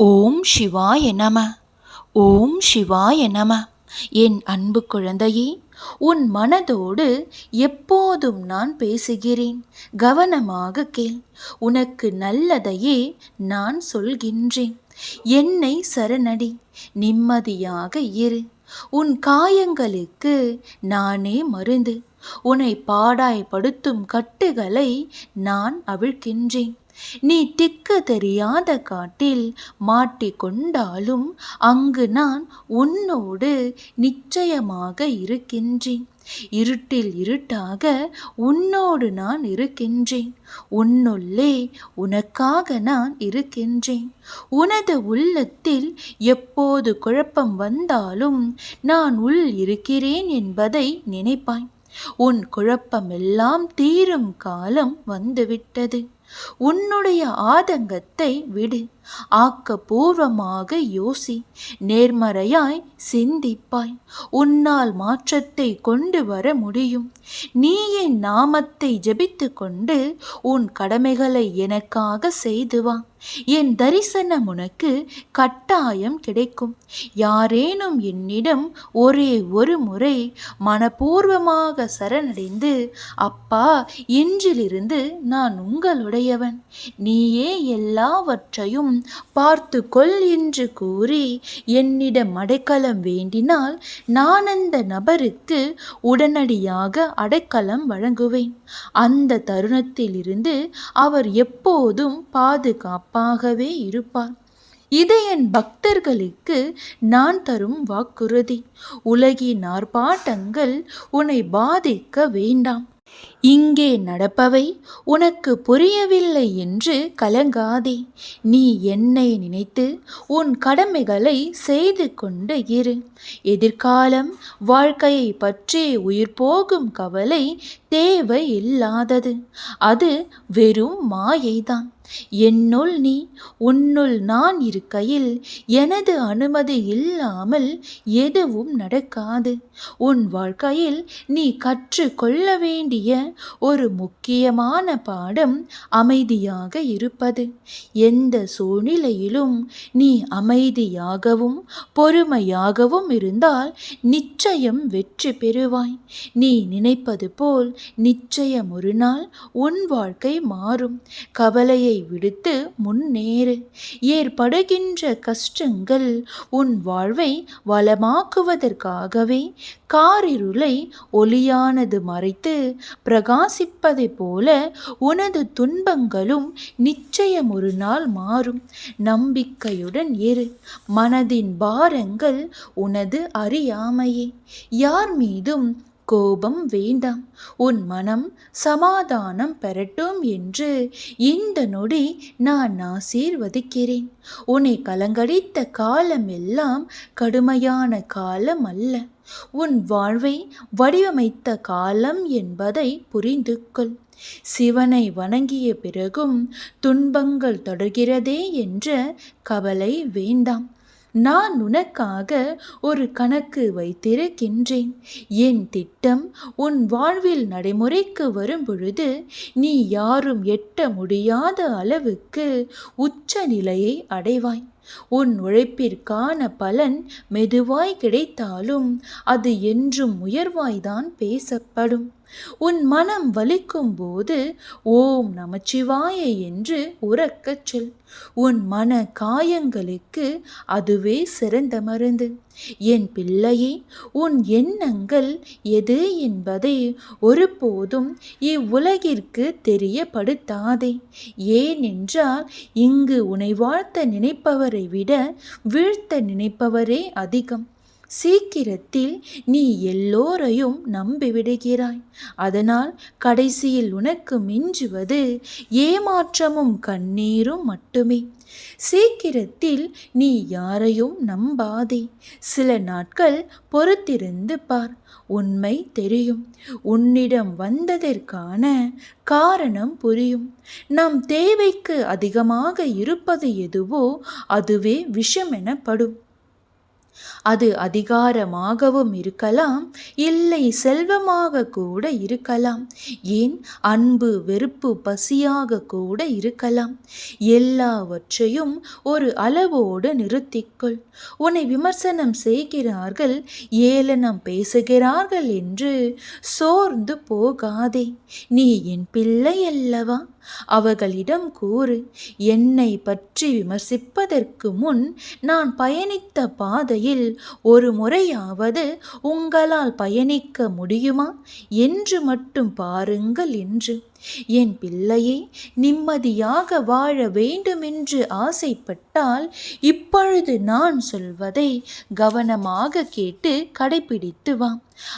ஓம் சிவாய நம. ஓம் சிவாய நம. என் அன்பு குழந்தையே உன் மனதோடு எப்போதும் நான் பேசுகிறேன். கவனமாக கேள். உனக்கு நல்லதையே நான் சொல்கின்றேன். என்னை சரணடி நிம்மதியாக இரு. உன் காயங்களுக்கு நானே மருந்து. உன்னை பாடாய்படுத்தும் கட்டுகளை நான் அவிழ்க்கின்றேன். நீ திக்கு தெரியாத காட்டில் மாட்டிக்கொண்டாலும் அங்கு நான் உன்னோடு நிச்சயமாக இருக்கின்றேன். இருட்டில் இருட்டாக உன்னோடு நான் இருக்கின்றேன். உன்னுள்ளே உனக்காக நான் இருக்கின்றேன். உனது உள்ளத்தில் எப்போது குழப்பம் வந்தாலும் நான் உள் இருக்கிறேன் என்பதை நினைப்பாய். உன் குழப்பமெல்லாம் தீரும் காலம் வந்துவிட்டது. உன்னுடைய ஆதங்கத்தை விடு. ஆக்கப்பூர்வமாக யோசி. நேர்மறையாய் சிந்திப்பாய். உன்னால் மாற்றத்தை கொண்டு வர முடியும். நீ என் நாமத்தை ஜபித்து கொண்டு உன் கடமைகளை எனக்காக செய்துவா என் தரிசனம் உனக்கு கட்டாயம் கிடைக்கும். யாரேனும் என்னிடம் ஒரே ஒரு முறை மனப்பூர்வமாக சரணடைந்து அப்பா இன்றிலிருந்து நான் உங்களுடையவன். நீயே எல்லாவற்றையும் பார்த்து கொள் என்று கூறி என்னிடம் அடைக்கலம் வேண்டினால் நான் அந்த நபருக்கு உடனடியாக அடைக்கலம் வழங்குவேன். அந்த தருணத்திலிருந்து அவர் எப்போதும் பாதுகாப்பாகவே இருப்பார். இது என் பக்தர்களுக்கு நான் தரும் வாக்குறுதி. உலகின் ஆர்ப்பாட்டங்கள் உன்னை பாதிக்க வேண்டாம். இங்கே நடப்பவை உனக்கு புரியவில்லை என்று கலங்காதே. நீ என்னை நினைத்து உன் கடமைகளை செய்து கொண்டு இரு. எதிர்காலம் வாழ்க்கையை பற்றி உயிர் போகும் கவலை தேவையில்லாதது. அது வெறும் மாயைதான். என்னுள் நீ உன்னுள் நான் இருக்கையில் எனது அனுமதி இல்லாமல் எதுவும் நடக்காது. உன் வாழ்க்கையில் நீ கற்றுக்கொள்ள வேண்டிய ஒரு முக்கியமான பாடம் அமைதியாக இருப்பது. எந்த சூழ்நிலையிலும் நீ அமைதியாகவும் பொறுமையாகவும் இருந்தால் நிச்சயம் வெற்றி பெறுவாய். நீ நினைப்பது போல் நிச்சயம் ஒரு நாள் உன் வாழ்க்கை மாறும். கவலையை விடுத்து முன்னேறு. ஏற்படுகின்ற கஷ்டங்கள் உன் வாழ்வை வளமாக்குவதற்காகவே காரிருளை ஒளியானது மறைத்து பிரகாசிப்பதைப் போல உனது துன்பங்களும் நிச்சயம் ஒரு நாள் மாறும். நம்பிக்கையுடன் இரு. மனதின் பாரங்கள் உனது அறியாமையே. யார் மீதும் கோபம் வேண்டாம். உன் மனம் சமாதானம் பெறட்டும் என்று இந்த நொடி நான் ஆசீர்வதிக்கிறேன். உன்னை கலங்கடித்த காலம் எல்லாம் கடுமையான காலம் அல்ல. உன் வாழ்வை வடிவமைத்த காலம் என்பதை புரிந்து கொள் சிவனை வணங்கிய பிறகும் துன்பங்கள் தொடர்கிறதே என்ற கவலை வேண்டாம். நான் உனக்காக ஒரு கணக்கு வைத்திருக்கின்றேன். என் திட்டம் உன் வாழ்வில் நடைமுறைக்கு வரும்பொழுது நீ யாரும் எட்ட முடியாத அளவுக்கு உச்ச நிலையை அடைவாய். உன் உழைப்பிற்கான பலன் மெதுவாய் கிடைத்தாலும் அது என்றும் உயர்வாய்தான் பேசப்படும். உன் மனம் வலிக்கும் போது ஓம் நமச்சிவாய என்று உறக்கச் சொல். உன் மன காயங்களுக்கு அதுவே சிறந்த மருந்து. என் பிள்ளையே உன் எண்ணங்கள் எது என்பதை ஒருபோதும் இவ்வுலகிற்கு தெரியப்படுத்தாதே. ஏனென்றால் இங்கு உனை வாழ்த்த நினைப்பவரை விட வீழ்த்த நினைப்பவரே அதிகம். சீக்கிரத்தில் நீ எல்லோரையும் நம்பிவிடுகிறாய். அதனால் கடைசியில் உனக்கு மிஞ்சுவது ஏமாற்றமும் கண்ணீரும் மட்டுமே. சீக்கிரத்தில் நீ யாரையும் நம்பாதே. சில நாட்கள் பொறுத்திருந்து பார். உண்மை தெரியும். உன்னிடம் வந்ததற்கான காரணம் புரியும். நம் தேவைக்கு அதிகமாக இருப்பது எதுவோ அதுவே விஷம் எனப்படும். அது அதிகாரமாகவும் இருக்கலாம் இல்லை செல்வமாக கூட இருக்கலாம். ஏன்? அன்பு வெறுப்பு பசியாக கூட இருக்கலாம். எல்லாவற்றையும் ஒரு அளவோடு நிறுத்திக்கொள். உன்னை விமர்சனம் செய்கிறார்கள் ஏளனம் பேசுகிறார்கள் என்று சோர்ந்து போகாதே. நீ என் பிள்ளை அல்லவா? அவர்களிடம் கூறு என்னை பற்றி விமர்சிப்பதற்கு முன் நான் பயணித்த பாதையில் ஒரு முறையாவது உங்களால் பயணிக்க முடியுமா? என்று மட்டும் பாருங்கள் என்று. என் பிள்ளையை நிம்மதியாக வாழ வேண்டுமென்று ஆசைப்பட்டால் இப்பொழுது நான் சொல்வதை கவனமாக கேட்டு கடைபிடித்து வா.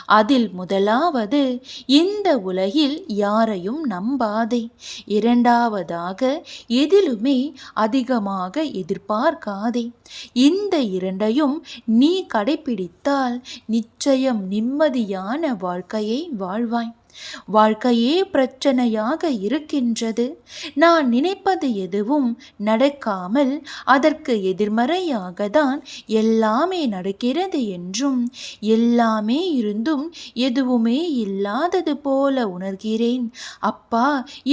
அதில் முதலாவது இந்த உலகில் யாரையும் நம்பாதே. இரண்டாவதாக எதிலுமே அதிகமாக எதிர்பார்க்காதே. இந்த இரண்டையும் நீ கடைபிடித்தால் நிச்சயம் நிம்மதியான வாழ்க்கையை வாழ்வாய். வாழ்க்கையே பிரச்சனையாக இருக்கின்றது. நான் நினைப்பது எதுவும் நடக்காமல் அதற்கு எதிர்மறையாக தான் எல்லாமே நடக்கிறது என்றும் எல்லாமே இருந்தும் எதுவுமே இல்லாதது போல உணர்கிறேன். அப்பா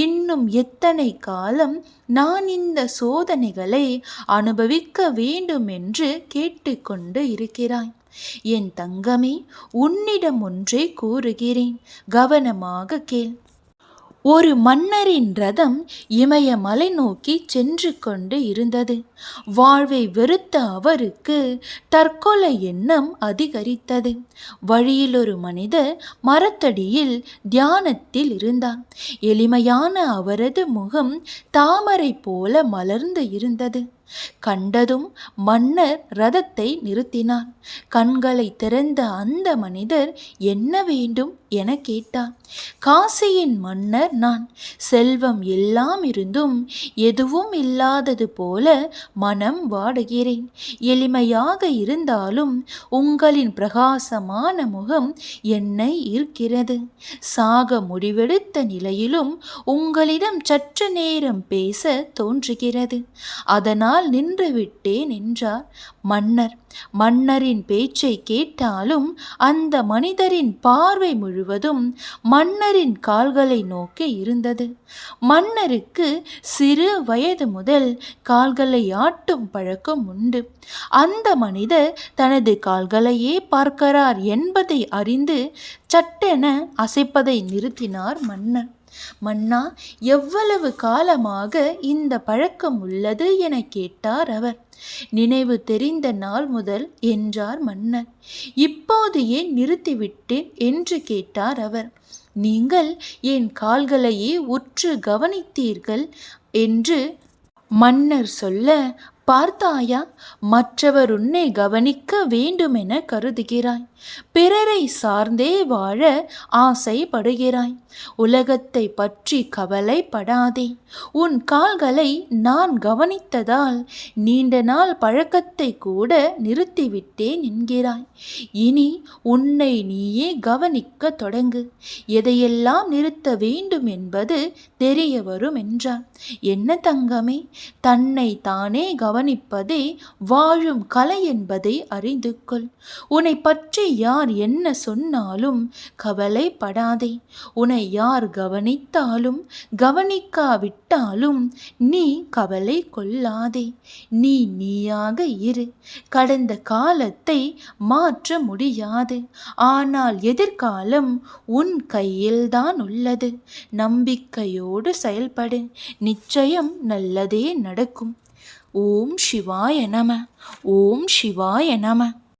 இன்னும் எத்தனை காலம் நான் இந்த சோதனைகளை அனுபவிக்க வேண்டும் என்று கேட்டுக்கொண்டு இருக்கிறாய். என் தங்கமே உன்னிடம் ஒன்றே கூறுகிறேன். கவனமாக கேள். ஒரு மன்னரின் ரதம் இமயமலை நோக்கி சென்று கொண்டு இருந்தது. வாழ்வை வெறுத்த அவருக்கு தற்கொலை எண்ணம் அதிகரித்தது. வழியில் ஒரு மனிதர் மரத்தடியில் தியானத்தில் இருந்தார் எளிமையான அவரது முகம் தாமரை போல மலர்ந்து இருந்தது. கண்டதும் மன்னர் ரதத்தை நிறுத்தினார். கண்களை திறந்த அந்த மனிதர் என்ன வேண்டும் என கேட்டார். காசியின் மன்னர் நான். செல்வம் எல்லாம் இருந்தும் எதுவும் இல்லாதது போல மனம் வாடுகிறேன். எளிமையாக இருந்தாலும் உங்களின் பிரகாசமான முகம் என்னை ஈர்க்கிறது. சாக முடிவெடுத்த நிலையிலும் உங்களிடம் சற்று நேரம் பேச தோன்றுகிறது. அதனால் நின்று நின்றுவிட்டேன் என்றார் மன்னர் மன்னரின் பேச்சை கேட்டாலும் அந்த மனிதரின் பார்வை முழுவதும் மன்னரின் கால்களை நோக்கி இருந்தது. மன்னருக்கு சிறு வயது முதல் கால்களை ஆட்டும் பழக்கம் உண்டு. அந்த மனிதர் தனது கால்களையே பார்க்கிறார் என்பதை அறிந்து சட்டென அசைப்பதை நிறுத்தினார் மன்னர். மன்னா எவ்வளவு காலமாக இந்த பழக்கம் உள்ளது என கேட்டார் அவர். நினைவு தெரிந்த நாள் முதல் என்றார் மன்னர். இப்போது ஏன் நிறுத்திவிட்டேன் என்று கேட்டார் அவர். நீங்கள் என் கால்களையே உற்று கவனித்தீர்கள் என்று மன்னர் சொல்ல பார்த்தாயா மற்றவர் உன்னை கவனிக்க வேண்டுமென கருதுகிறாய். பிறரை சார்ந்தே வாழ ஆசைப்படுகிறாய். உலகத்தை பற்றி கவலைப்படாதே. உன் கால்களை நான் கவனித்ததால் நீண்ட நாள் பழக்கத்தை கூட நிறுத்திவிட்டேன் என்கிறாய். இனி உன்னை நீயே கவனிக்க தொடங்கு. எதையெல்லாம் நிறுத்த வேண்டும் என்பது தெரிய வரும் என்றார். என்ன தங்கமே தன்னை தானே கவனிப்பதே வாழும் கலை என்பதை அறிந்து கொள். உன்னை பற்றி யார் என்ன சொன்னாலும் கவலைப்படாதே. உன்னை யார் கவனித்தாலும் கவனிக்காவிட்டாலும் நீ கவலை கொள்ளாதே. நீ நீயாக இரு. கடந்த காலத்தை மாற்ற முடியாது. ஆனால் எதிர்காலம் உன் கையில்தான் உள்ளது. நம்பிக்கையோடு செயல்படு. நிச்சயம் நல்லதே நடக்கும். ஓம் சிவாய நம. ஓம் சிவாய நம.